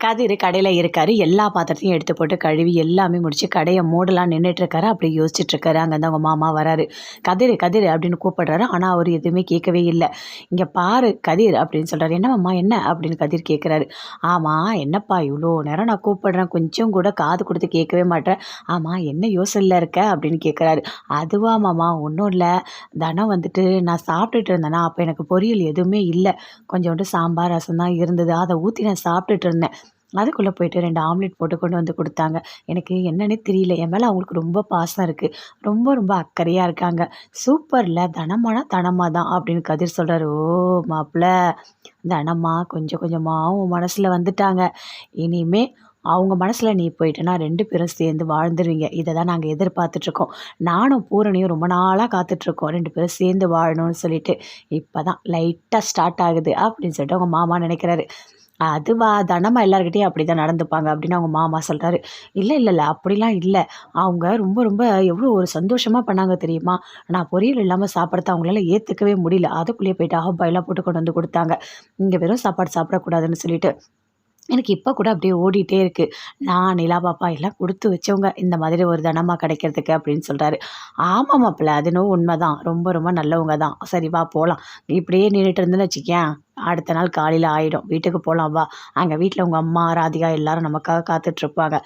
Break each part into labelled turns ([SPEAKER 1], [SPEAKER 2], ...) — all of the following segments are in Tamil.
[SPEAKER 1] கதிர் கடையில் இருக்காரு. எல்லா பாத்திரத்தையும் எடுத்து போட்டு கழுவி எல்லாமே முடிச்சு கடையை மூடலாம் நின்றுட்டு இருக்காரு அப்படி யோசிச்சுட்டு இருக்காரு அங்கேருந்து அவங்க மாமா வராரு. கதிர் கதிர் அப்படின்னு கூப்பிடுறாரு. ஆனால் அவர் எதுவுமே கேட்கவே இல்லை. இங்கே பாரு கதிர் அப்படின்னு சொல்கிறாரு என்னம்மா என்ன? அப்படின்னு கதிர் கேட்குறாரு ஆமாம் என்னப்பா இவ்வளோ நேரம் நான் கூப்பிடுறேன். கொஞ்சம் கூட காது கொடுத்து கேட்கவே மாட்டேன். ஆமாம் என்ன யோசனையில் இருக்க? அப்படின்னு கேட்குறாரு அதுவா மாமா ஒன்றும் இல்லை. தனம் வந்துட்டு நான் சாப்பிட்டுட்டு இருந்தேன்னா அப்போ எனக்கு பொரியல் எதுவுமே இல்லை. கொஞ்சோண்டு சாம்பார் ரசம் தான் இருந்தது. அதை ஊற்றி நான் சாப்பிட்டுட்டு இருந்தேன். அதுக்குள்ளே போயிட்டு ரெண்டு ஆம்லெட் போட்டு கொண்டு வந்து கொடுத்தாங்க. எனக்கு என்னன்னே தெரியல. என் மேலே அவங்களுக்கு ரொம்ப பாசம் இருக்குது ரொம்ப ரொம்ப அக்கறையாக இருக்காங்க. சூப்பரில். தனமான தனமாக தான் அப்படின்னு கதிர் சொல்கிறார் ஓ மாப்பிள்ள. தனமா? கொஞ்சம் கொஞ்சமாக உன் மனசில் வந்துட்டாங்க. இனிமே அவங்க மனசில் நீ போயிட்டேன்னா ரெண்டு பேரும் சேர்ந்து வாழ்ந்துருவீங்க. இதை தான் நாங்கள் எதிர்பார்த்துட்ருக்கோம் நானும் பூரணியும் ரொம்ப நாளாக காத்துட்ருக்கோம் ரெண்டு பேரும் சேர்ந்து வாழணும்னு சொல்லிட்டு இப்போ தான் லைட்டாக ஸ்டார்ட் ஆகுது அப்படின்னு சொல்லிட்டு அவங்க மாமா நினைக்கிறாரு. அதுவா தனமாக எல்லாருக்கிட்டையும் அப்படி தான் நடந்துப்பாங்க அப்படின்னு அவங்க மாமா சொல்கிறாரு இல்லை இல்லை இல்லை அப்படிலாம் இல்லை. அவங்க ரொம்ப ரொம்ப எவ்வளோ ஒரு சந்தோஷமாக பண்ணாங்க தெரியுமா? நான் பொரியல் இல்லாமல் சாப்பிட்றத அவங்களால ஏற்றுக்கவே முடியல. அதுக்குள்ளேயே போயிட்டு ஆப்பாயெல்லாம் போட்டு கொண்டு வந்து கொடுத்தாங்க. இங்கே வெறும் சாப்பாடு சாப்பிடக்கூடாதுன்னு சொல்லிட்டு எனக்கு இப்போ கூட அப்படியே ஓடிட்டே இருக்குது நான் நிலா பாப்பா எல்லாம் கொடுத்து வச்சவங்க இந்த மாதிரி ஒரு தனமாக கிடைக்கிறதுக்கு அப்படின்னு சொல்கிறாரு ஆமாம் மாப்பிள்ள அதுனோ உண்மை தான் ரொம்ப ரொம்ப நல்லவங்க தான். சரி வா போகலாம் இப்படியே நின்றுட்டு இருந்தேன்னு வச்சுக்கேன் அடுத்த நாள் காலையில் ஆகிடும் வீட்டுக்கு போகலாம் வா. அங்கே வீட்டில் உங்கள் அம்மா ராதிகா எல்லாரும் நமக்காக காத்துட்ருப்பாங்க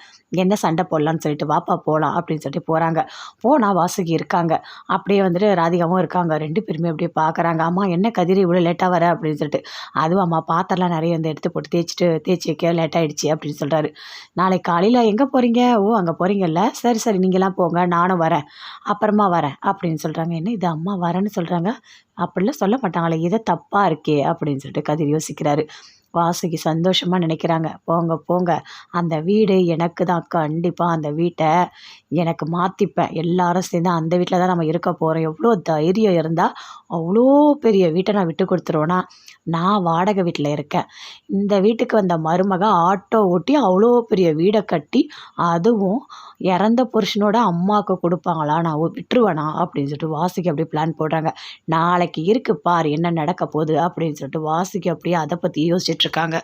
[SPEAKER 1] என்ன சண்டை போடலான்னு சொல்லிட்டு வாப்பா போகலாம் அப்படின்னு சொல்லிட்டு போகிறாங்க போனால் வாசுகி இருக்காங்க. அப்படியே வந்துட்டு ராதிகாவும் இருக்காங்க. ரெண்டு பேருமே அப்படியே பார்க்குறாங்க அம்மா என்ன கதிரி இவ்வளோ லேட்டாக வர? அப்படின்னு சொல்லிட்டு. அதுவும் அம்மா பாத்திரலாம் நிறைய வந்து எடுத்து போட்டு தேய்ச்சிட்டு தேய்ச்சி வைக்க லேட் அப்படின்னு சொல்கிறாரு நாளைக்கு காலையில் எங்கே போகிறீங்க ஓ அங்கே போகிறீங்கல்ல சரி சரி நீங்களாம் போங்க. நானும் வரேன். அப்புறமா வரேன் அப்படின்னு சொல்கிறாங்க என்ன இது அம்மா வரேன்னு சொல்கிறாங்க அப்படிலாம் சொல்ல மாட்டாங்களே. இதை தப்பாக இருக்கே அப்படின்னு சொல்லிட்டு கதிர் யோசிக்கிறாரு. வாசுகி சந்தோஷமாக நினைக்கிறாங்க. போங்க போங்க. அந்த வீடு எனக்கு தான் கண்டிப்பாக அந்த வீட்டை எனக்கு மாற்றிப்பேன் எல்லாரும் சேர்ந்து அந்த வீட்டில் தான் நம்ம இருக்க போகிறோம் எவ்வளோ தைரியம் இருந்தால் அவ்வளோ பெரிய வீட்டை நான் விட்டு கொடுத்துருவேன்னா நான் வாடகை வீட்டில் இருக்கேன். இந்த வீட்டுக்கு வந்த மருமக ஆட்டோ ஓட்டி அவ்வளோ பெரிய வீடை கட்டி அதுவும் இறந்த புருஷனோட அம்மாவுக்கு கொடுப்பாங்களா? நான் விட்டுருவேனா? அப்படின்னு சொல்லிட்டு வாசிக்கு அப்படியே பிளான் போடுறாங்க. நாளைக்கு இருக்கு பார் என்ன நடக்க போகுது? அப்படின்னு சொல்லிட்டு வாசிக்கு அப்படியே அதை பற்றி யோசிச்சுட்டு இருக்காங்க